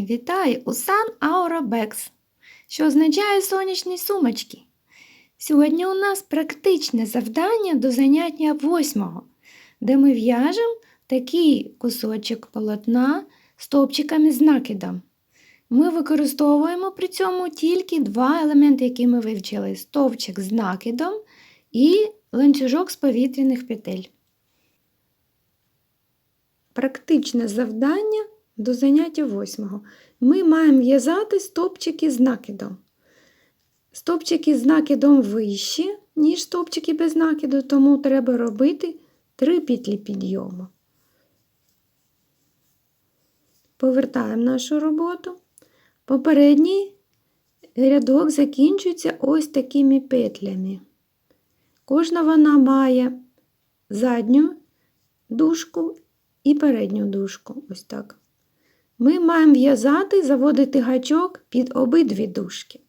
Вітаю у Sun Aura Bags, що означає сонячні сумочки. Сьогодні у нас практичне завдання до заняття восьмого, де ми в'яжемо такий кусочок полотна стовпчиками з накидом. Ми використовуємо при цьому тільки два елементи, які ми вивчили: стовпчик з накидом і ланцюжок з повітряних петель. Практичне завдання до заняття восьмого. Ми маємо в'язати стовпчики з накидом. Стовпчики з накидом вищі, ніж стовпчики без накиду, тому треба робити три петлі підйому. Повертаємо нашу роботу. Попередній рядок закінчується ось такими петлями. Кожна вона має задню дужку і передню дужку. Ось так. Ми маємо в'язати, заводити гачок під обидві дужки.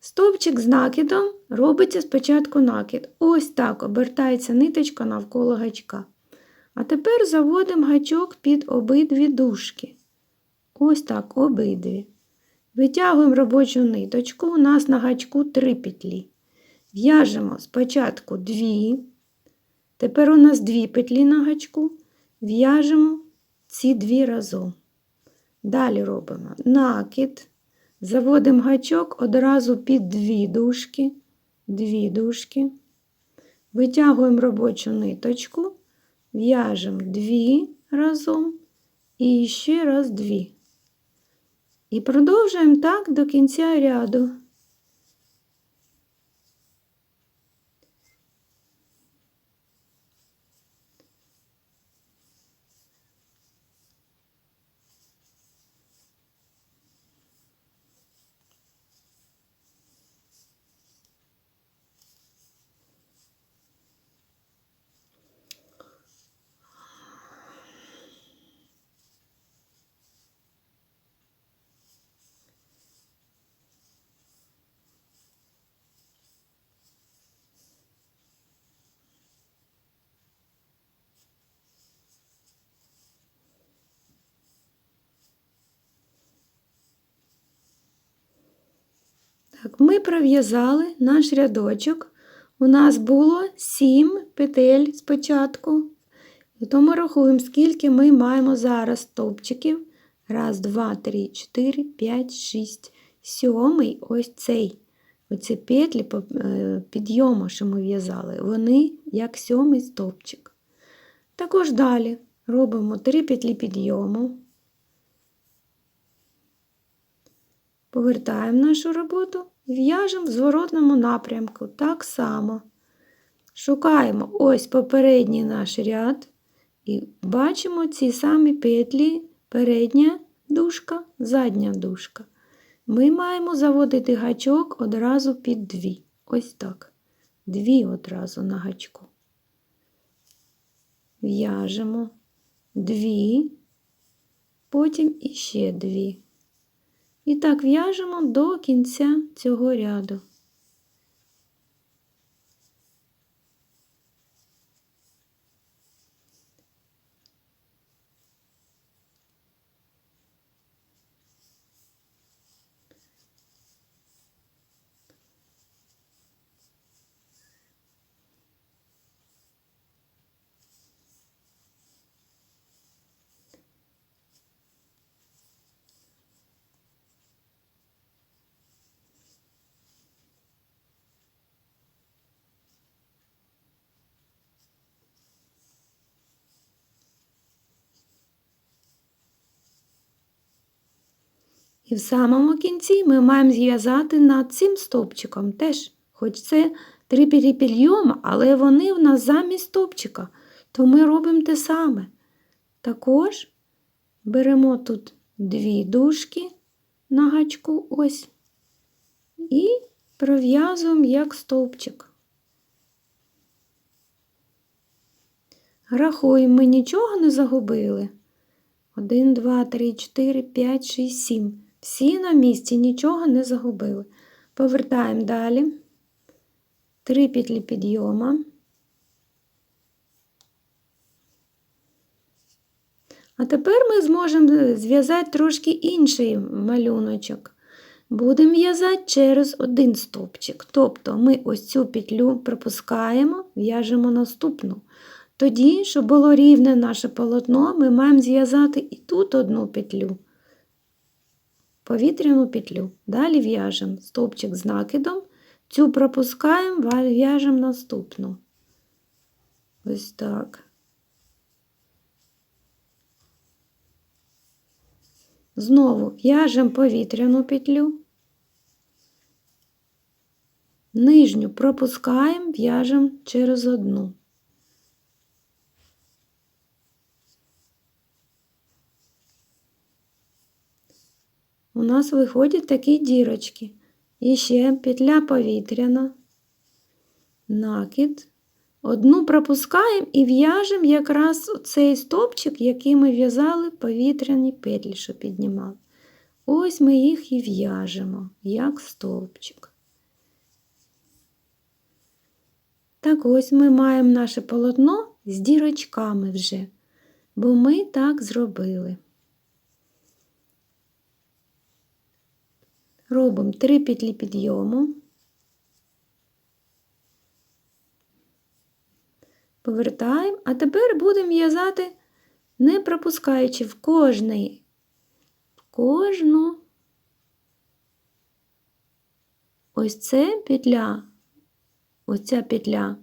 Стовпчик з накидом робиться спочатку накид. Ось так обертається ниточка навколо гачка. А тепер заводимо гачок під обидві дужки. Ось так, обидві. Витягуємо робочу ниточку. У нас на гачку три петлі. В'яжемо спочатку дві. Тепер у нас дві петлі на гачку. В'яжемо ці дві разом. Далі робимо. Накид, заводимо гачок одразу під дві дужки, дві дужки, витягуємо робочу ниточку, в'яжемо дві разом. І ще раз дві. І продовжуємо так до кінця ряду. Так, ми пров'язали наш рядочок. У нас було 7 петель спочатку. То ми рахуємо, скільки ми маємо зараз стовпчиків. Раз, два, три, чотири, п'ять, шість, сьомий ось цей. Оці петлі е, підйому, що ми в'язали, вони як сьомий стовпчик. Також далі робимо 3 петлі підйому. Повертаємо нашу роботу в'яжемо в зворотному напрямку так само. Шукаємо ось попередній наш ряд і бачимо ці самі петлі, передня дужка, задня дужка. Ми маємо заводити гачок одразу під дві. Ось так. Дві одразу на гачку. В'яжемо дві, потім іще дві. І так в'яжемо до кінця цього ряду. І в самому кінці ми маємо зв'язати над цим стовпчиком теж, хоч це три підйома, але вони в нас замість стовпчика, то ми робимо те саме. Також беремо тут дві дужки на гачку ось і пров'язуємо як стовпчик. Рахуємо, ми нічого не загубили. 1, 2, 3, 4, 5, 6, 7. Всі на місці нічого не загубили. Повертаємо далі. Три петлі підйома. А тепер ми зможемо зв'язати трошки інший малюночок. Будемо в'язати через один стовпчик. Тобто ми ось цю петлю пропускаємо, в'яжемо наступну. Тоді, щоб було рівне наше полотно, ми маємо зв'язати і тут одну петлю, повітряну петлю. Далі в'яжемо стовпчик з накидом, цю пропускаємо, в'яжемо наступну. Ось так. Знову в'яжемо повітряну петлю, нижню пропускаємо, в'яжемо через одну. У нас виходять такі дірочки. І ще петля повітряна, накид. Одну пропускаємо і в'яжемо якраз цей стопчик, який ми в'язали повітряні петлі, що піднімали. Ось ми їх і в'яжемо, як стовпчик. Так ось ми маємо наше полотно з дірочками вже, бо ми так зробили. Робимо три петлі підйому. Повертаємо, а тепер будемо в'язати, не пропускаючи в кожний, в кожну ось це петля, ось ця петля,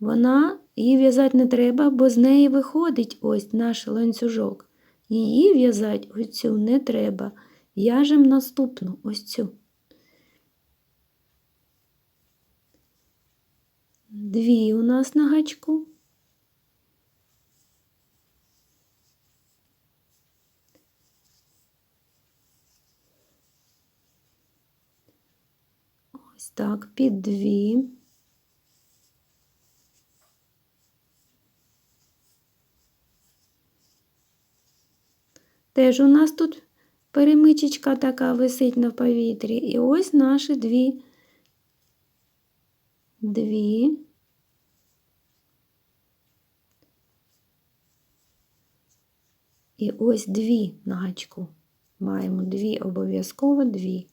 вона її в'язати не треба, бо з неї виходить ось наш ланцюжок. Її в'язати оцю не треба. В'яжемо наступну ось цю. Дві у нас на гачку. Ось так, під дві. Теж у нас тут перемичечка така висить на повітрі. І ось наші дві, дві. І ось дві на гачку. Маємо дві, обов'язково дві.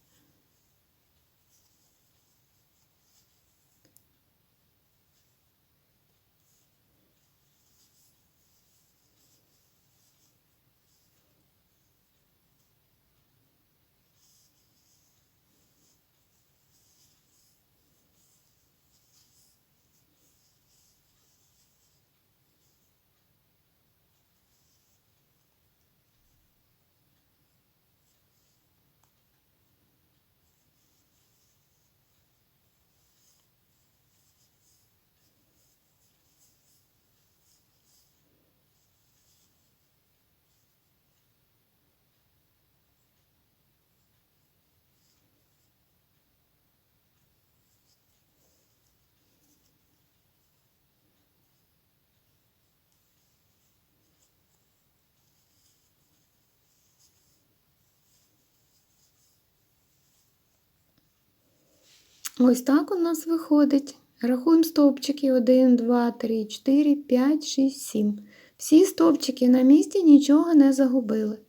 Ось так у нас виходить. Рахуємо стовпчики 1, 2, 3, 4, 5, 6, 7. Всі стовпчики на місці нічого не загубили.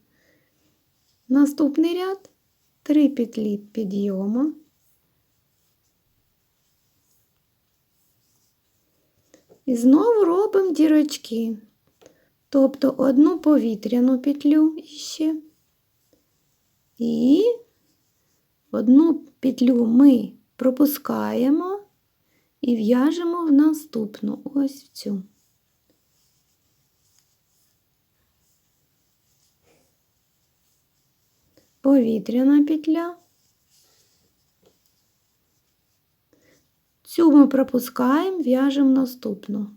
Наступний ряд 3 петлі підйому. І знову робимо дірочки. Тобто одну повітряну петлю ще. І одну петлю ми пропускаємо і в'яжемо в наступну ось в цю. Повітряна петля. Цю ми пропускаємо, в'яжемо наступну.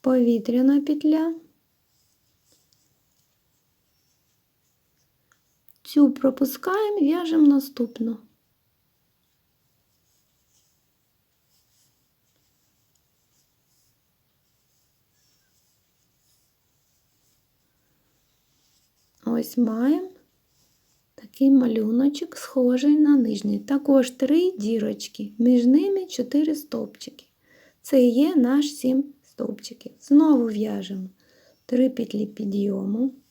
Повітряна петля. Цю пропускаємо, в'яжемо наступну. Ось маємо такий малюночок, схожий на нижній. Також три дірочки, між ними чотири стовпчики. Це є наш сім стовпчиків. Знову в'яжемо три петлі підйому.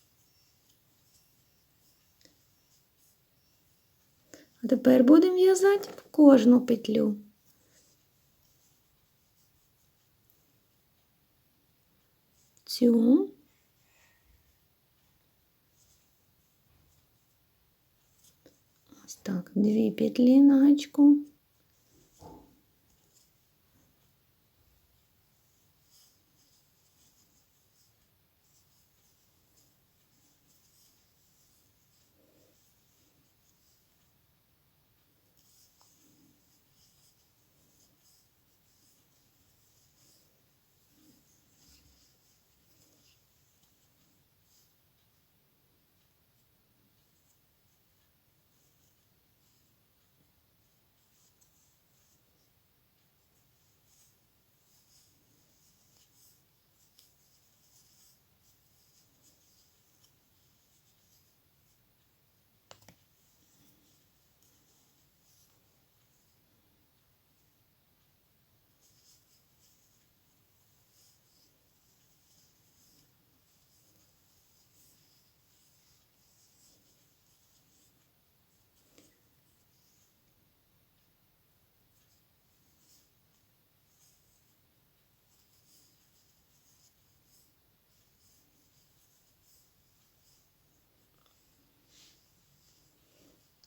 А тепер будемо в'язати в кожну петлю. Цю. Ось так, дві петлі на гачку.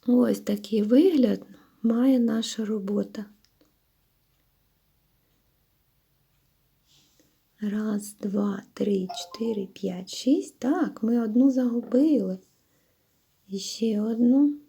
Ось такий вигляд має наша робота. Раз, два, три, чотири, п'ять, шість. Так, ми одну загубили. І ще одну.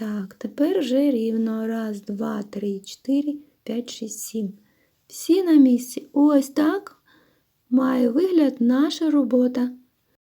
Так, тепер вже рівно. Раз, два, три, чотири, п'ять, шість, сім. Всі на місці. Ось так має вигляд наша робота.